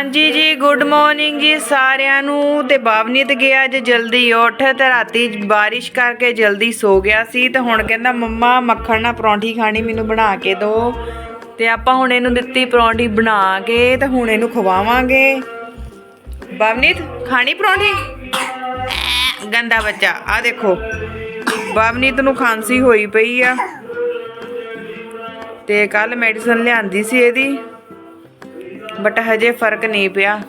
ਹਾਂਜੀ ਜੀ good morning ਜੀ ਸਾਰਿਆਂ ਨੂੰ ਤੇ ਬਾਵਨੀਤ ਗਿਆ ਅੱਜ ਜਲਦੀ ਉੱਠ ਤੇ ਰਾਤੀ ਬਾਰਿਸ਼ ਕਰਕੇ ਜਲਦੀ ਸੋ ਗਿਆ ਸੀ ਤੇ ਹੁਣ ਕਹਿੰਦਾ ਮੰਮਾ ਮੱਖਣ ਨਾਲ ਪਰੌਂਠੀ ਖਾਣੀ ਮੈਨੂੰ ਬਣਾ ਕੇ ਦਿਓ ਤੇ ਆਪਾਂ ਹੁਣ ਇਹਨੂੰ ਦਿੱਤੀ ਪਰੌਂਠੀ ਬਣਾ ਕੇ ਤੇ ਹੁਣ ਇਹਨੂੰ ਖਵਾਵਾਂਗੇ। ਬਾਵਨੀਤ, ਖਾਣੀ ਪਰੌਂਠੀ? ਗੰਦਾ ਬੱਚਾ ਆ ਦੇਖੋ, ਬਾਵਨੀਤ ਨੂੰ ਖਾਂਸੀ ਹੋਈ ਪਈ ਆ ਤੇ ਕੱਲ ਮੈਡੀਸਨ ਲਿਆਂਦੀ ਸੀ ਇਹਦੀ। ਬਟ ਹਜੇ ਫ਼ਰਕ ਨਹੀਂ ਪਿਆ।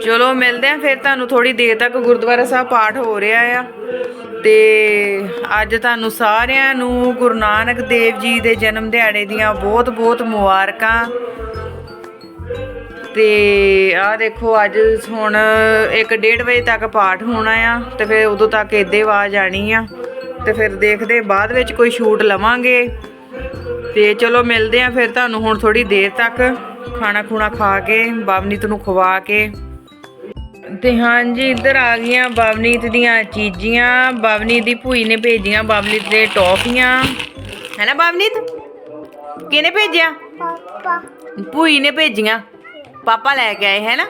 ਚਲੋ, ਮਿਲਦੇ ਆ ਫਿਰ ਤੁਹਾਨੂੰ ਥੋੜੀ ਦੇਰ ਤੱਕ। ਗੁਰਦੁਆਰਾ ਸਾਹਿਬ ਪਾਠ ਹੋ ਰਿਹਾ ਆ। ਤੇ ਅੱਜ ਤੁਹਾਨੂੰ ਸਾਰਿਆਂ ਨੂੰ ਗੁਰੂ ਨਾਨਕ ਦੇਵ ਜੀ ਦੇ ਜਨਮ ਦਿਹਾੜੇ ਦੀਆਂ ਬਹੁਤ ਬਹੁਤ ਮੁਬਾਰਕਾਂ। ਤੇ ਆਹ ਦੇਖੋ, ਅੱਜ ਹੁਣ 1:30 ਵਜੇ ਤੱਕ ਪਾਠ ਹੋਣਾ ਆ ਤੇ ਫਿਰ ਉਦੋਂ ਤੱਕ ਇੱਦੇ ਆਵਾਜ਼ ਆਣੀ ਆ। ਤੇ ਫਿਰ ਦੇਖਦੇ ਬਾਅਦ ਵਿੱਚ ਕੋਈ ਸ਼ੂਟ ਲਵਾਂਗੇ। ਤੇ ਚਲੋ ਮਿਲਦੇ ਆ ਫਿਰ ਤੁਹਾਨੂੰ ਹੁਣ ਥੋੜੀ ਦੇਰ ਤੱਕ ਖਾਣਾ ਖੂਣਾ ਖਾ ਕੇ ਬਾਵਨੀਤ ਨੂੰ ਖਵਾ ਕੇ। ਤੇ ਹਾਂਜੀ ਇੱਧਰ ਆ ਗਈਆਂ ਬਾਵਨੀਤ ਦੀਆਂ ਚੀਜ਼ੀਆਂ। ਬਾਵਨੀਤ ਦੀ ਭੂਈ ਨੇ ਭੇਜੀਆਂ ਬਾਵਨੀਤ ਦੇ ਟੌਫੀਆਂ। ਹੈ ਨਾ ਬਾਵਨੀਤ? ਕਿਹਨੇ ਭੇਜਿਆ? ਪਾਪਾ। ਭੂਈ ਨੇ ਭੇਜੀਆਂ। ਪਾਪਾ ਲੈ ਕੇ ਆਏ ਹੈ ਨਾ?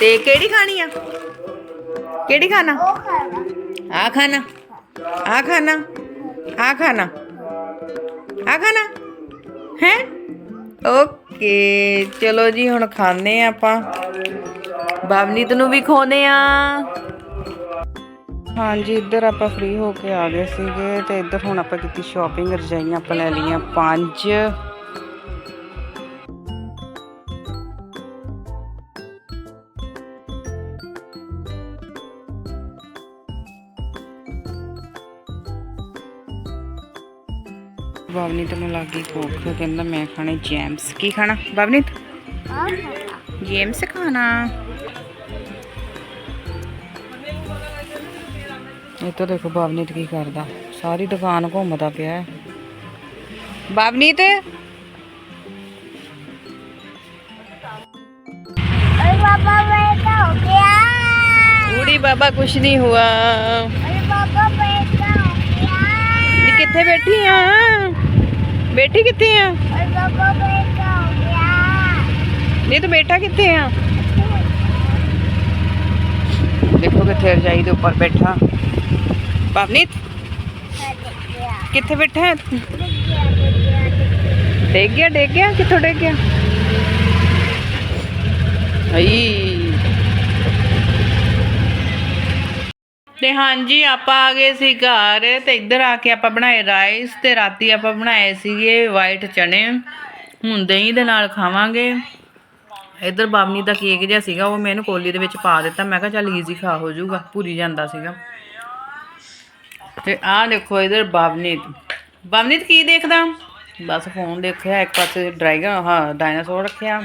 ਤੇ ਕਿਹੜੀ ਖਾਣੀ ਆ? ਕਿਹੜੀ ਖਾਣਾ? ਉਹ ਖਾਣਾ। ਆ ਖਾਣਾ? ਆ ਖਾਣਾ? ਆ ਖਾਣਾ? ਆ ਖਾਣਾ? ਹੈ? ਓਕੇ, ਚਲੋ ਜੀ, ਹੁਣ ਖਾਣੇ ਆ ਆਪਾਂ। ਬਾਵਨੀਤ ਨੂੰ ਵੀ ਖੋਨੇ ਆ। ਹਾਂਜੀ, ਇੱਧਰ ਆਪਾਂ ਫ੍ਰੀ ਹੋ ਕੇ ਆ ਗਏ ਸੀਗੇ ਤੇ ਇੱਧਰ ਹੁਣ ਆਪਾਂ ਕੀਤੀ ਸ਼ਾਪਿੰਗ ਰਜਾਈਆਂ ਆਪਾਂ ਲੈ ਲਈਆਂ, ਪੰਜ। ਬਾਬਨੀਤ ਨੂੰ ਲੱਗੀ ਭੁੱਖ ਕਹਿੰਦਾ ਮੈਂ ਖਾਣੇ ਜੈਮਸ। ਕੀ ਖਾਣਾ? ਬਾਬਨੀਤ ਜੈਮਸ ਖਾਣਾ। ਇਹ ਤਾਂ ਦੇਖੋ ਬਾਬਨੀਤ ਕੀ ਕਰਦਾ। ਸਾਰੀ ਦੁਕਾਨ ਘੁੰਮਦਾ ਪਿਆ ਹੈ। ਬਾਬਨੀਤ ਅਰੇ ਬਾਬਾ ਮੈਂ ਹੋ ਗਿਆ। ਬੁੜੀ ਬਾਬਾ ਕੁਛ ਨਹੀਂ ਹੁਆ। ਹੋ ਗਿਆ। ਕਿੱਥੇ ਬੈਠੀ ਆ? बेटी कितने हैं? नहीं तो बेटा कितने हैं? देखो कितने रजाई के ऊपर बैठा। पवनीत कितने बैठा है? डेग गया डेग गया कितों डेग गया? आई। ਤੇ ਹਾਂਜੀ, ਆਪਾਂ ਆ ਗਏ ਸੀ ਘਰ ਤੇ ਇੱਧਰ ਆ ਕੇ ਆਪਾਂ ਬਣਾਏ ਰਾਈਸ ਤੇ ਰਾਤੀ ਆਪਾਂ ਬਣਾਏ ਸੀਗੇ ਵਾਈਟ ਚਣੇ ਹੁਣ ਦਹੀਂ ਦੇ ਨਾਲ ਖਾਵਾਂਗੇ। ਇੱਧਰ ਬਾਮਨੀ ਦਾ ਕੇਕ ਜਿਹਾ ਸੀਗਾ, ਉਹ ਮੈਂ ਇਹਨੂੰ ਕੋਲੀ ਦੇ ਵਿੱਚ ਪਾ ਦਿੱਤਾ। ਮੈਂ ਕਿਹਾ ਚੱਲ ਈਜ਼ੀ ਖਾ ਹੋ ਜਾਊਗਾ, ਭੁਰੀ ਜਾਂਦਾ ਸੀਗਾ। ਤੇ ਆਹ ਦੇਖੋ ਇਧਰ ਬਾਵਨੀਤ। ਬਾਵਨੀਤ ਕੀ ਦੇਖਦਾ? ਬਸ ਫੋਨ ਦੇਖਿਆ, ਇੱਕ ਪਾਸੇ ਡਰਾਈਗਰ ਹਾਂ ਡਾਇਨਾਸੌਰ ਰੱਖਿਆ।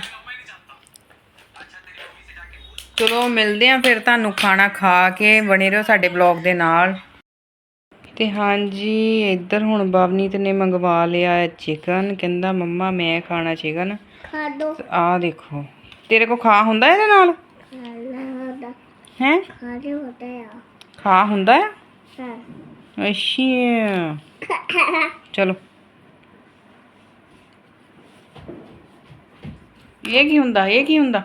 ਚਲੋ ਮਿਲਦੇ ਆ ਫਿਰ ਤੁਹਾਨੂੰ ਖਾਣਾ ਖਾ ਕੇ ਬਣੇ ਰਹੋ ਸਾਡੇ ਬਲੌਗ ਦੇ ਨਾਲ। ਤੇ ਹਾਂਜੀ ਇੱਧਰ ਹੁਣ ਬਾਬਨੀਤ ਨੇ ਮੰਗਵਾ ਲਿਆ ਹੈ ਚਿਕਨ ਕਹਿੰਦਾ ਮੰਮਾ ਮੈਂ ਖਾਣਾ ਚਿਕਨ ਖਾ ਦੋ ਆ ਦੇਖੋ ਤੇਰੇ ਕੋ ਖਾ ਹੁੰਦਾ ਇਹਦੇ ਨਾਲ? ਖਾ ਦੇ ਹੁੰਦਾ ਆ। ਖਾ ਹੁੰਦਾ ਆ? ਹਾਂ। ਅੱਛਾ ਚਲੋ। ਇਹ ਕੀ ਹੁੰਦਾ ਇਹ ਕੀ ਹੁੰਦਾ?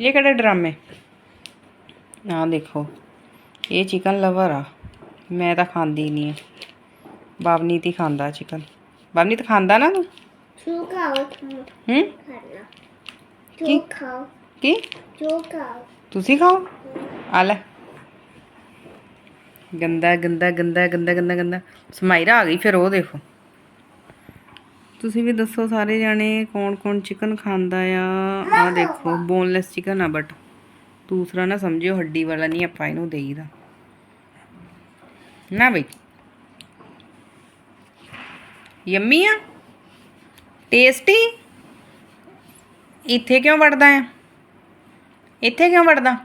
ਇਹ ਕਿਹੜੇ ਡਰਾਮੇ ਆਹ ਦੇਖੋ ਇਹ ਚਿਕਨ ਲਵਰ ਆ ਮੈਂ ਤਾਂ ਖਾਂਦੀ ਨਹੀਂ ਆ ਬਾਵਨੀਤ ਹੀ ਖਾਂਦਾ ਚਿਕਨ ਬਾਵਨੀਤ ਖਾਂਦਾ ਨਾ ਤੂੰ जो खाओ तुम ਹੂੰ खाना की? जो खाओ ਕੀ जो खाओ ਤੁਸੀਂ ਖਾਓ ਆ ਲੈ ਗੰਦਾ ਗੰਦਾ ਗੰਦਾ ਗੰਦਾ ਗੰਦਾ ਗੰਦਾ ਸਮਾਈਰਾ ਆ ਗਈ ਫਿਰ ਉਹ ਦੇਖੋ ਤੁਸੀਂ ਵੀ ਦੱਸੋ ਸਾਰੇ ਜਾਣੇ ਕੌਣ ਕੌਣ ਚਿਕਨ ਖਾਂਦਾ ਆ? ਆ ਦੇਖੋ ਬੋਨਲੈਸ ਚਿਕਨ ਆ ਬਟ ਦੂਸਰਾ ਨਾ ਸਮਝਿਓ, ਹੱਡੀ ਵਾਲਾ ਨਹੀਂ ਆਪਾਂ ਇਹਨੂੰ ਦੇਈਦਾ। ਨਾ ਬਈ। ਯੰਮੀ ਆ? ਟੇਸਟੀ ਇੱਥੇ ਕਿਉਂ ਵੜਦਾ ਆ? ਇੱਥੇ ਕਿਉਂ ਵੜਦਾ?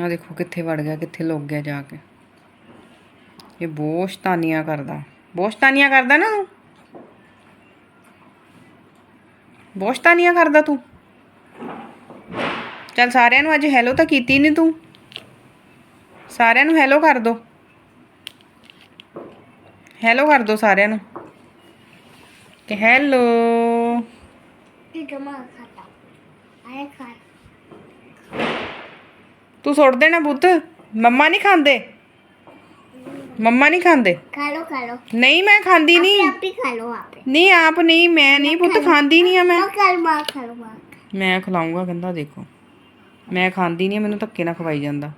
ਆ ਦੇਖੋ ਕਿੱਥੇ ਵੜ ਗਿਆ, ਕਿੱਥੇ ਲੁੱਕ ਗਿਆ ਜਾ ਕੇ। ਇਹ ਬਹੁਤ ਸ਼ਤਾਨੀਆਂ ਕਰਦਾ। ਬਹੁਤ ਸ਼ਤਾਨੀਆਂ ਕਰਦਾ ਨਾ ਤੂੰ? ਬਹੁਤ ਸ਼ਤਾਨੀਆਂ ਕਰਦਾ ਤੂੰ? ਚੱਲ ਸਾਰਿਆਂ ਨੂੰ ਅੱਜ ਹੈਲੋ ਤਾਂ ਕੀਤੀ ਨਹੀਂ ਤੂੰ। ਸਾਰਿਆਂ ਨੂੰ ਹੈਲੋ ਕਰ ਦੋ। ਹੈਲੋ ਕਰ ਦੋ ਸਾਰਿਆਂ ਨੂੰ। ਕਿ ਹੈਲੋ ਠੀਕ ਹੈ ਮਾਂ ਖਾਤਾ। ਆਏ ਖਾ। ਤੂੰ ਸੁੱਟ ਦੇਣਾ ਬੁੱਤ ਮੰਮਾ ਨਹੀਂ ਖਾਂਦੇ? ਮੰਮਾ ਨਹੀਂ ਖਾਂਦੇ? ਖਾ ਲੋ ਨਹੀਂ ਮੈਂ ਖਾਂਦੀ ਨਹੀਂ। ਆਪ ਹੀ ਖਾ ਲੋ ਆਪ। ਨਹੀਂ ਆਪ ਨਹੀਂ ਮੈਂ ਨਹੀਂ ਪੁੱਤ ਖਾਂਦੀ ਨਹੀਂ ਆ ਮੈਂ। ਕੱਲ ਮਾਂ ਖਾ ਲੋ ਮੈਂ। ਖਿਲਾਉਂਗਾ ਕਹਿੰਦਾ ਦੇਖੋ। ਮੈਂ ਖਾਂਦੀ ਨਹੀਂ ਮੈਨੂੰ ਧੱਕੇ ਨਾਲ ਖਵਾਈ ਜਾਂਦਾ।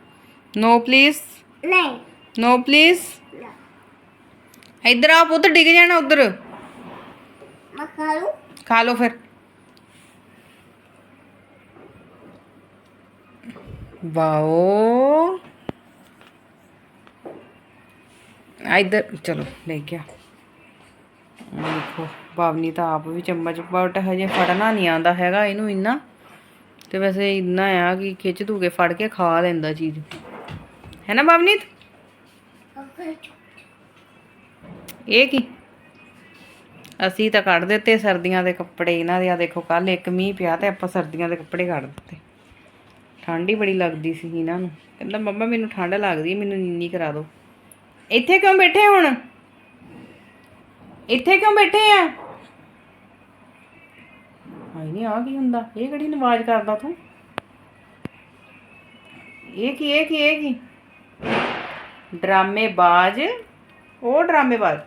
ਨੋ ਪਲੀਜ਼ ਨਹੀਂ। ਨੋ ਪਲੀਜ਼ ਇੱਧਰ ਆ ਪੁੱਤ ਡਿੱਗ ਜਾਣਾ ਉਧਰ। ਖਾ ਖਾ ਲੋ ਫਿਰ। ਵਾਓ। ਇੱਧਰ, ਚਲੋ ਲੈ ਗਿਆ ਦੇਖੋ, ਬਾਵਨੀ ਤਾਂ ਆਪ ਵੀ ਚਮਚ ਬਟ ਹਜੇ ਫੜਨਾ ਨਹੀਂ ਆਉਂਦਾ ਹੈਗਾ ਇਹਨੂੰ ਇੰਨਾ। ਤੇ ਵੈਸੇ ਇੰਨਾ ਆ ਕਿ ਖਿੱਚ ਧੂ ਕੇ ਫੜ ਕੇ ਖਾ ਲੈਂਦਾ ਚੀਜ਼। ਹੈ ਨਾ ਬਾਵਨੀ ਇਹ ਕੀ? ਅਸੀਂ ਤਾਂ ਕੱਢ ਦਿੱਤੇ ਸਰਦੀਆਂ ਦੇ ਕੱਪੜੇ, ਇਹਨਾਂ ਦੇ ਆ ਦੇਖੋ ਕੱਲ ਇੱਕ ਮੀਂਹ ਪਿਆ ਤੇ ਆਪਾਂ ਸਰਦੀਆਂ ਦੇ ਕੱਪੜੇ ਕੱਢ ਦਿੱਤੇ। ਠੰਡ ਹੀ ਬੜੀ ਲੱਗਦੀ ਸੀ ਇਹਨਾਂ ਨੂੰ। ਕਹਿੰਦਾ, ਮੰਮਾ, ਮੈਨੂੰ ਠੰਡ ਲੱਗਦੀ ਮੈਨੂੰ ਨੀਨੀ ਕਰਾ ਦਿਓ। ਇੱਥੇ ਕਿਉਂ ਬੈਠੇ ਹੁਣ? ਇੱਥੇ ਕਿਉਂ ਬੈਠੇ ਆ? ਹਾਈ ਨਹੀਂ ਆ ਕੀ ਹੁੰਦਾ? ਇਹ ਕਿਹੜੀ ਨਵਾਜ਼ ਕਰਦਾ ਤੂੰ? ਇਹ ਕੀ ਇਹ ਕੀ ਇਹ ਕੀ? ਡਰਾਮੇਬਾਜ਼? ਉਹ ਡਰਾਮੇਬਾਜ਼?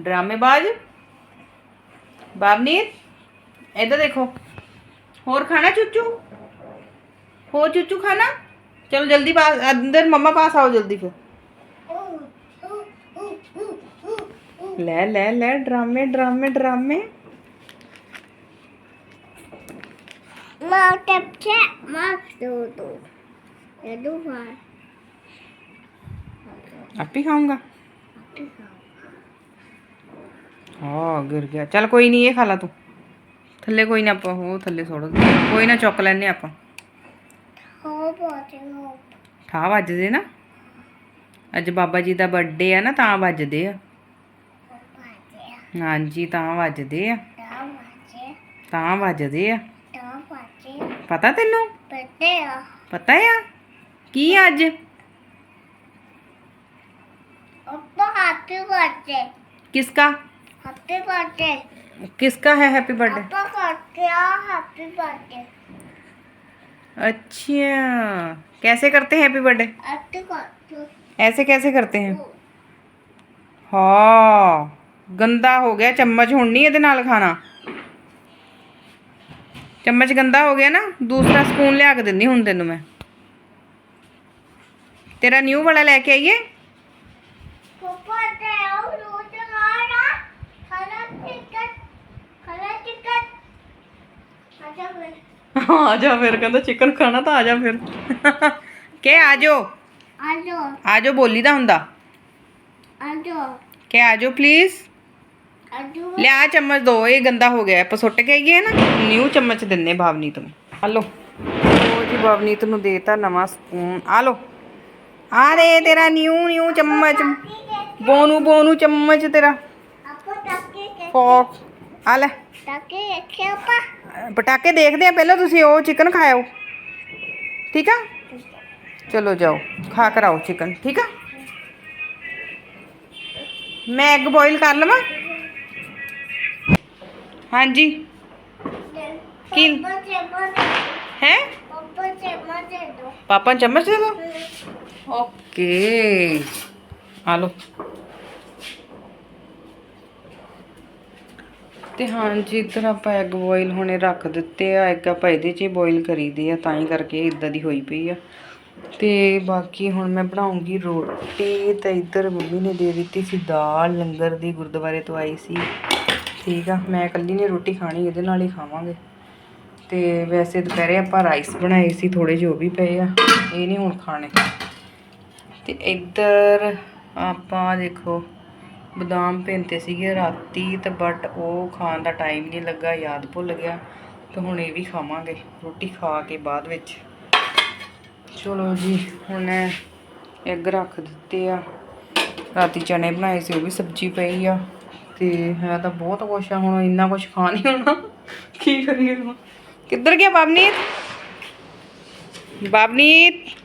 ਡਰਾਮੇਬਾਜ਼? ਬਾਬਨੀਤ, ਇੱਧਰ ਦੇਖੋ। ਹੋਰ ਖਾਣਾ ਚੁੱਚੂ? ਹੋ ਚੁੱਚੂ ਖਾਣਾ? चलो जल्दी पास अंदर मम्मा पास आओ जल्दी फिर। ले ले ले ड्रामे ड्रामे ड्रामे। आप ही खाऊँगा। हाँ गिर गया। चल कोई नहीं ये खा ला तू। थले कोई ना आप थले छोड़ो। कोई ना चॉकलेट नहीं आप ਹਾਂ ਵੱਜਦੇ ਨਾ? ਅੱਜ ਬਾਬਾ ਜੀ ਦਾ ਬਰਥਡੇ ਆ ਨਾ ਤਾਂ ਵੱਜਦੇ ਆ। ਵਾਚਿਆ ਹਾਂਜੀ ਤਾਂ ਵੱਜਦੇ ਆ। ਤਾਂ ਵੱਜਦੇ ਆ। ਪਤਾ ਤੈਨੂੰ? ਆ। ਪਤਾ ਆ? ਕੀ ਆ ਅੱਜ? ਅੱਪਾ ਹੈਪੀ ਬਰਥਡੇ ਕਿਸਕਾ? ਹੈਪੀ ਬਰਥਡੇ ਕਿਸਕਾ ਹੈ ਹੈਪੀ ਬਰਥਡੇ ਅੱਪਾ ਕਰਤੇ ਹੈਪੀ ਬਰਥਡੇ अच्छा। कैसे करते हैं हैप्पी बर्थडे ऐसे कैसे करते हैं? हाँ गंदा हो गया चम्मच हूँ नहीं ये खाना। चम्मच गंदा हो गया ना, दूसरा स्पून लिया के दिनी हूँ तेन मैं। तेरा न्यू वाला लेके आइए। अच्छा ਆ ਜਾ ਫਿਰ ਕਹਿੰਦਾ ਚਿਕਨ ਖਾਣਾ ਤਾਂ ਆ ਜਾ ਫਿਰ। ਕੇ ਆ ਜਾਓ। ਆਜੋ। ਆ ਜਾਓ ਬੋਲੀ ਦਾ ਹੁੰਦਾ। ਆਜੋ। ਕੇ ਆ ਜਾਓ ਪਲੀਜ਼ ਆਜੋ। ਲਿਆ ਚਮਚ ਦੋ ਇਹ ਗੰਦਾ ਹੋ ਗਿਆ ਆਪਾਂ ਸੁੱਟ ਕੇ ਗਏ ਨਾ। ਨਿਊ ਚਮਚ ਦਿੰਨੇ ਭਾਵਨੀਤ ਨੂੰ। ਆ ਲੋ ਉਹ ਜੀ ਭਾਵਨੀਤ ਨੂੰ ਦੇਤਾ ਨਵਾਂ ਸਪੂਨ ਆ ਲੋ ਆ ਰੇ ਤੇਰਾ ਨਿਊ ਨਿਊ ਚਮਚ। ਬੋਨੂ ਬੋਨੂ ਚਮਚ ਤੇਰਾ। ਆਪੋ ਟੱਕੇ ਕੇ ਫੋਕ। ਆ ਲੈ। पटाके देखते हैं पहले तुम वो चिकन खाओ ठीक है चलो जाओ खा कर आओ चिकन ठीक है मैं एग बॉईल कर लव हाँ जी है पापा चम्मच दे दो ओके आ ਤੇ ਹਾਂਜੀ ਇੱਧਰ ਆਪਾਂ ਐਗ ਬੋਇਲ ਹੁਣੇ ਰੱਖ ਦਿੱਤੇ ਆ ਐਗ ਆਪਾਂ ਇਹਦੇ 'ਚ ਹੀ ਬੋਇਲ ਕਰੀਦੇ ਆ, ਤਾਂ ਹੀ ਕਰਕੇ ਇਦਾਂ ਦੀ ਹੋਈ ਪਈ ਆ। ਤੇ ਬਾਕੀ ਹੁਣ ਮੈਂ ਬਣਾਉਂਗੀ ਰੋਟੀ, ਤੇ ਇੱਧਰ ਮੰਮੀ ਨੇ ਦੇ ਦਿੱਤੀ ਸੀ ਦਾਲ, ਲੰਗਰ ਦੀ, ਗੁਰਦੁਆਰੇ ਤੋਂ ਆਈ ਸੀ। ਠੀਕ ਆ, ਮੈਂ ਇਕੱਲੀ ਨੇ ਰੋਟੀ ਖਾਣੀ, ਇਹਦੇ ਨਾਲ ਹੀ ਖਾਵਾਂਗੇ। ਤੇ ਵੈਸੇ ਦੁਪਹਿਰੇ ਆਪਾਂ ਰਾਈਸ ਬਣਾਏ ਸੀ ਥੋੜੇ ਜਿਹੇ ਉਹ ਵੀ ਪਏ ਆ, ਇਹ ਨਹੀਂ ਹੁਣ ਖਾਣੇ। ਤੇ ਇੱਧਰ ਆਪਾਂ ਦੇਖੋ ਬਦਾਮ ਭਿੰਤੇ ਸੀਗੇ ਰਾਤੀ ਤੇ ਬਟ ਉਹ ਖਾਣ ਦਾ ਟਾਈਮ ਨਹੀਂ ਲੱਗਾ, ਯਾਦ ਭੁੱਲ ਗਿਆ ਤੇ ਹੁਣ ਇਹ ਵੀ ਖਾਵਾਂਗੇ, ਰੋਟੀ ਖਾ ਕੇ ਬਾਅਦ ਵਿੱਚ। ਚਲੋ ਜੀ, ਹੁਣ ਐਗ ਰੱਖ ਦਿੱਤੇ ਆ। ਰਾਤੀ ਚਨੇ ਬਣਾਏ ਸੀ, ਉਹ ਵੀ ਸਬਜ਼ੀ ਪਈ ਆ। ਤੇ ਹੈ ਤਾਂ ਬਹੁਤ ਕੁਛ ਆ, ਹੁਣ ਇੰਨਾ ਕੁਛ ਖਾ ਨਹੀਂ ਹੋਣਾ। ਕੀ ਕਰੀਏ ਹੁਣ? ਕਿੱਧਰ ਗਿਆ ਬਾਬਨੀਤ? ਬਾਬਨੀਤ?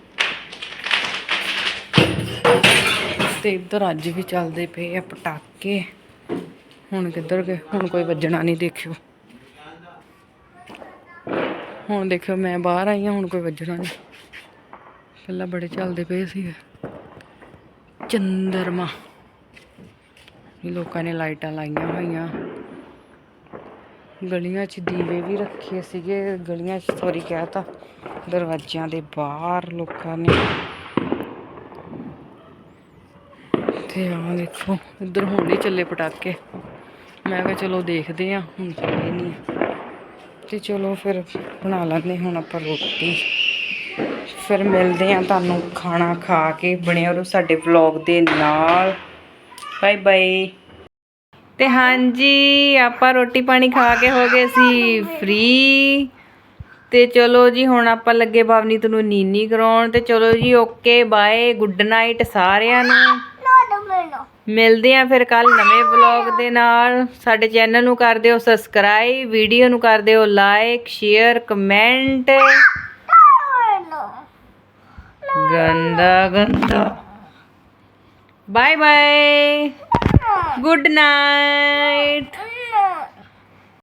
ਤੇ ਇੱਧਰ ਅੱਜ ਵੀ ਚੱਲਦੇ ਪਏ ਆ ਪਟਾਕੇ। ਹੁਣ ਕਿੱਧਰ ਗਏ? ਹੁਣ ਕੋਈ ਵੱਜਣਾ ਨਹੀਂ ਦੇਖਿਓ। ਹੁਣ ਦੇਖਿਓ, ਮੈਂ ਬਾਹਰ ਆਈ ਹਾਂ ਹੁਣ ਕੋਈ ਵੱਜਣਾ ਨਹੀਂ। ਪਹਿਲਾਂ ਬੜੇ ਚੱਲਦੇ ਪਏ ਸੀ ਚੰਦਰਮਾ। ਇਹ ਲੋਕਾਂ ਨੇ ਲਾਈਟਾਂ ਲਾਈਆਂ ਹੋਈਆਂ। ਗਲੀਆਂ 'ਚ ਦੀਵੇ ਵੀ ਰੱਖੇ ਸੀਗੇ। ਗਲੀਆਂ 'ਚ ਸੌਰੀ ਕਹਿਤਾ ਦਰਵਾਜ਼ਿਆਂ ਦੇ ਬਾਹਰ ਲੋਕਾਂ ਨੇ। ਤੇ ਆਹ ਦੇਖੋ। ਇੱਧਰ ਹੁਣ ਨਹੀਂ ਚੱਲੇ ਪਟਾਕੇ। ਮੈਂ ਕਿਹਾ ਚਲੋ ਦੇਖਦੇ ਆ ਹੁਣ ਚੱਲੇ ਨਹੀਂ। ਤੇ ਚਲੋ ਫਿਰ ਬਣਾ ਲੈਂਦੇ ਹੁਣ ਆਪਾਂ ਰੋਟੀ। ਫਿਰ ਮਿਲਦੇ ਆ ਤੁਹਾਨੂੰ ਖਾਣਾ ਖਾ ਕੇ ਬਣਿਆ ਰਹੋ ਸਾਡੇ ਵਲੌਗ ਦੇ ਨਾਲ। ਬਾਏ ਬਾਏ ਤੇ ਹਾਂਜੀ, ਆਪਾਂ ਰੋਟੀ ਪਾਣੀ ਖਾ ਕੇ ਹੋ ਗਏ ਸੀ ਫ੍ਰੀ ਤੇ ਚਲੋ ਜੀ, ਹੁਣ ਆਪਾਂ ਲੱਗੇ ਭਵਨੀਤ ਨੂੰ ਨੀਨੀ ਕਰਾਉਣ। ਤੇ ਚਲੋ ਜੀ ਓਕੇ ਬਾਏ ਗੁੱਡ ਨਾਈਟ ਸਾਰਿਆਂ ਨੂੰ। ਮਿਲਦੇ ਆ ਫਿਰ ਕੱਲ ਨਵੇਂ ਵਲੌਗ ਦੇ ਨਾਲ। ਸਾਡੇ ਚੈਨਲ ਨੂੰ ਕਰ ਦਿਓ ਸਬਸਕ੍ਰਾਈਬ ਵੀਡੀਓ ਨੂੰ ਕਰ ਦਿਓ ਲਾਈਕ ਸ਼ੇਅਰ ਕਮੈਂਟ ਗੰਦਾ ਗੰਦਾ। Bye bye good night